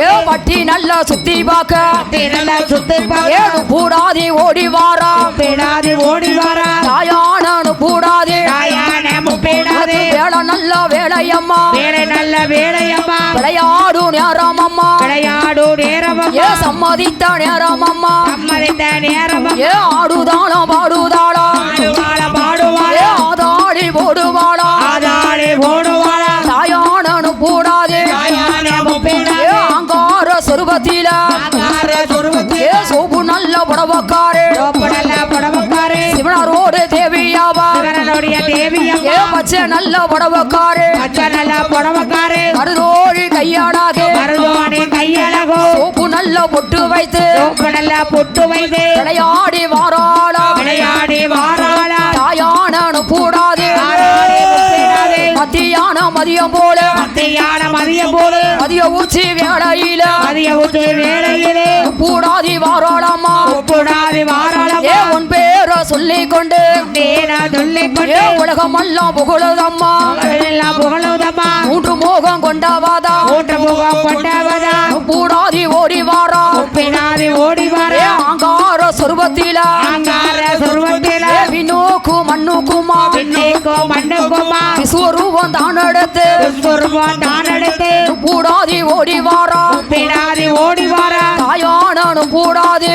ஏ பட்டி நல்லா சுத்தி பார்க்க. சுத்தி ஏழு கூடாதி ஓடி வாரா. பிடாதி ஓடி வரா. தாயானு முப்பிடாதே வேலை நல்ல வேலையம்மா. வேலை நல்ல வேலையம்மா. விளையாடு நேரம் அம்மா விளையாடு நேரமம்மா. ஏ சம்மதித்த நேரம் அம்மா சம்மதித்த நேரமம்மா. ஏ ஆடுதாளம் பாடுதாளா ஏ சோப்பு நல்ல புடவக்காரு. புடவக்காரே. சிவனாரோடு தேவியாவா. தேவியம்மா. பச்சை நல்ல புடவக்காரு. பச்சை நல்ல புடவக்காரே. மருதோழி கையாடாக மருதுவானே கையழகோ சோப்பு நல்ல பொட்டு வைத்து. சோப்படல்ல பொட்டு வைத்து. விளையாடி வாராளா. விளையாடி வாராளா. தாயானு கூடாது மத்தியான மதியம் போல. மதியம் போது மதிய உச்சி வேளையில. மதிய ஊற்று வேளையிலே. கூடாதி வாராளம்மா. உன் பேர சொல்லிக் கொண்டு நேரா சொல்லிக் கொண்டு ஏ உலகமெல்லாம் புகழுதம்மா. எல்லாம் புகழுதம்மா. மூன்று மோகம் கொண்டாவாதா. ஊற்று முகம் கொண்டவதா. கூடாதி ஓடி வாரா. பின்னாடி ஓடி தான் எடுத்து சொருவம் தான் எடுத்து கூடாதி ஓடி வாரா பின்னாடி ஓடி வாரா தாயானு கூடாது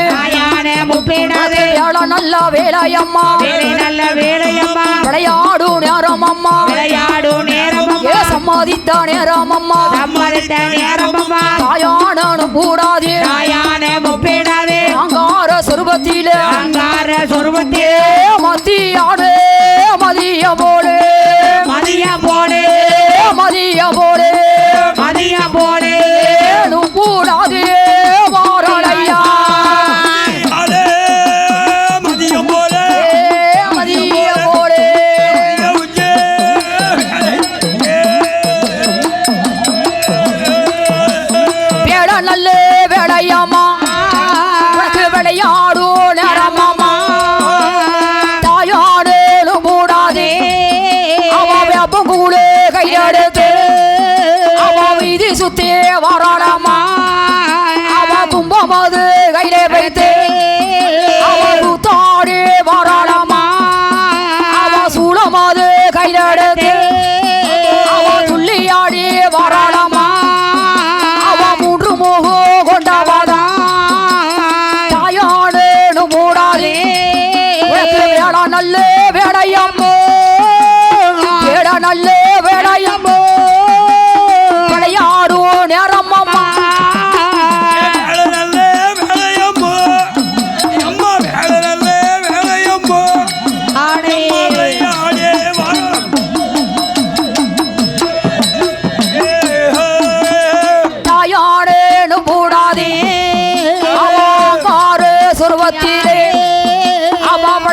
முப்பிடாதே வேலை நல்ல வேலையம்மா. வேலை நல்ல வேலையம்மா. விளையாடு நேரம் அம்மா விளையாடு நேரமம்மா. ஏ சம்மாதித்த நேரம் அம்மா சம்மதித்த நேரமம்மா. தாயானு கூடாது. தாயான முப்பிடாதே அங்கார சொருபத்தில. அங்கார சொருவத்தே ஏ மத்தியாடு மதிய போலே. கையெடுத்து அவ வீதி சுத்தி வராளாமா அவ கும்பமது கையில வைத்து. அவ கூத்தாடி வராளாமா அவ சூளமது கையில எடுத்து. அவ துள்ளியாடி வராளாமா அவ மூன்று மோகு கொண்டவாதா. தாயாடு மூடாதே. உனக்கு வேடா நல்ல வேடையம்மோ வேடா நல்ல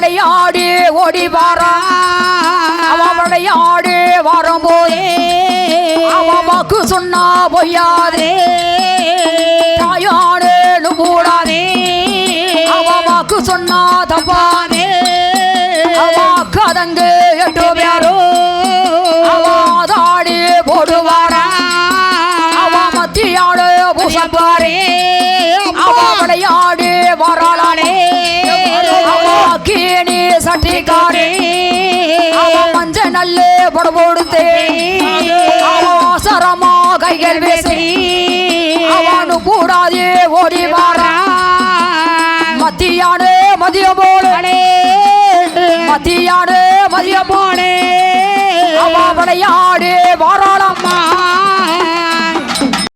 விளையாடி ஓடி வாரா. அவ விளையாடி வரும்போதே அவ வாக்கு சொன்னா பொய்யாதே. தாயாடு கூடாதே அவ வாக்கு சொன்னா தப்பாதே. அவ கதங்கு எட்டு பேரோ. அவ தாடி போடுவாரா. அவ மத்தியாடு பூசப்பாரே. சட்டிக்காரே. அவ மஞ்ச நல்ல புடபொடுத்தே அவ கைகள் வீசி. அவனு கூடாதே ஓடி வாரா மத்தியாடு மதிய போலே மத்தியாடு மதிய போலே அவ விளையாடி வாராளம்மா.